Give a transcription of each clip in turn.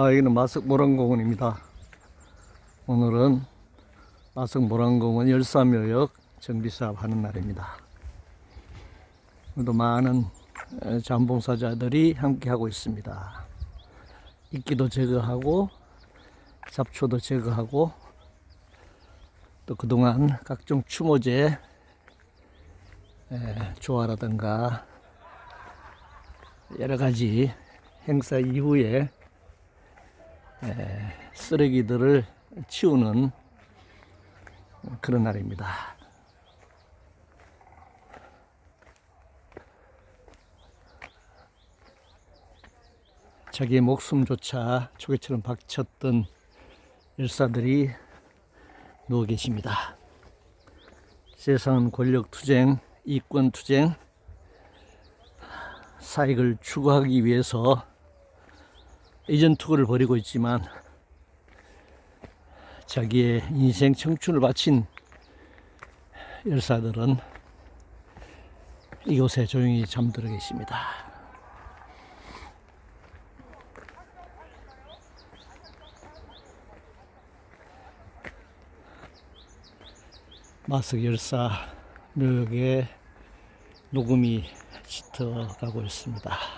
아, 여기는 마석 모란공원입니다. 오늘은 마석 모란공원 열사묘역 정비사업 하는 날입니다. 오늘도 많은 에, 자원봉사자들이 함께 하고 있습니다. 이끼도 제거하고 잡초도 제거하고 또 그동안 각종 추모제 에, 조화라든가 여러 가지 행사 이후에 에, 쓰레기들을 치우는 그런 날입니다. 자기의 목숨조차 초계처럼 박쳤던 일사들이 누워 계십니다. 세상은 권력 투쟁, 이권 투쟁, 사익을 추구하기 위해서 이전 투구를 벌이고 있지만 자기의 인생 청춘을 바친 열사들은 이곳에 조용히 잠들어 계십니다. 마석 열사 묘역에 녹음이 짙어가고 있습니다.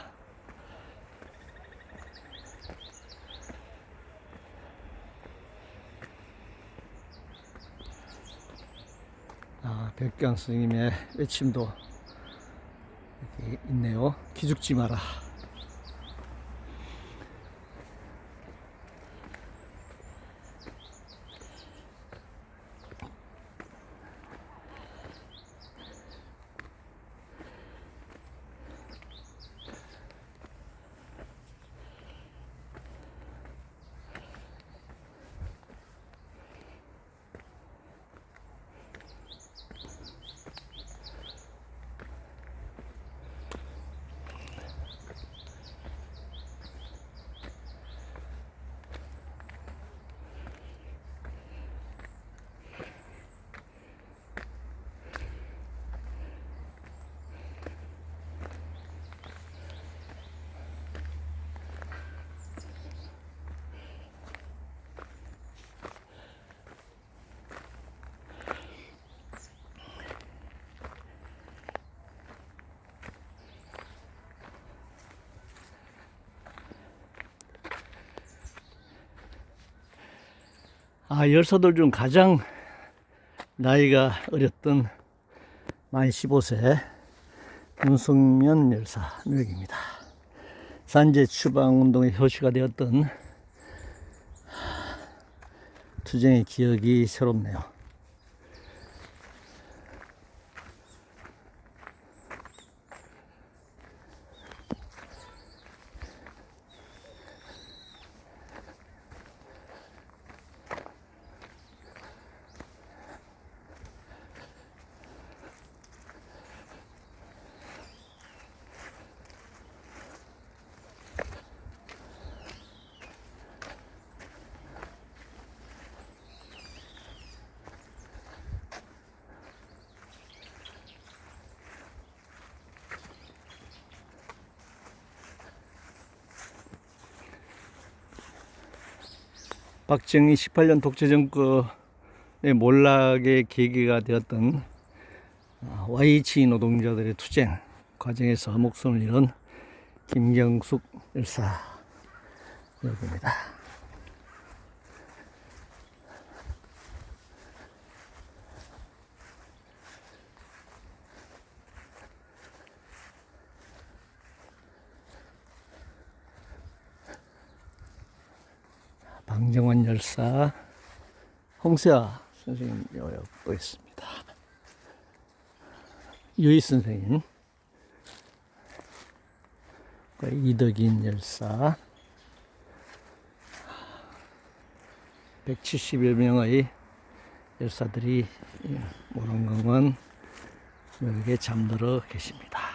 아, 백경 스님의 외침도 여기 있네요. 기죽지 마라. 아, 열사들 중 가장 나이가 어렸던 만 15세 윤성면 열사 묘역입니다. 산재 추방 운동의 효시가 되었던 투쟁의 기억이 새롭네요. 박정희 18년 독재 정권의 몰락의 계기가 되었던 아, YH 노동자들의 투쟁 과정에서 목숨을 잃은 김경숙 열사 여기입니다. 방정환 열사, 홍세아 선생님 여역도 있습니다. 유희 선생님, 그 이덕인 열사, 170여 명의 열사들이 모란강원 여기에 잠들어 계십니다.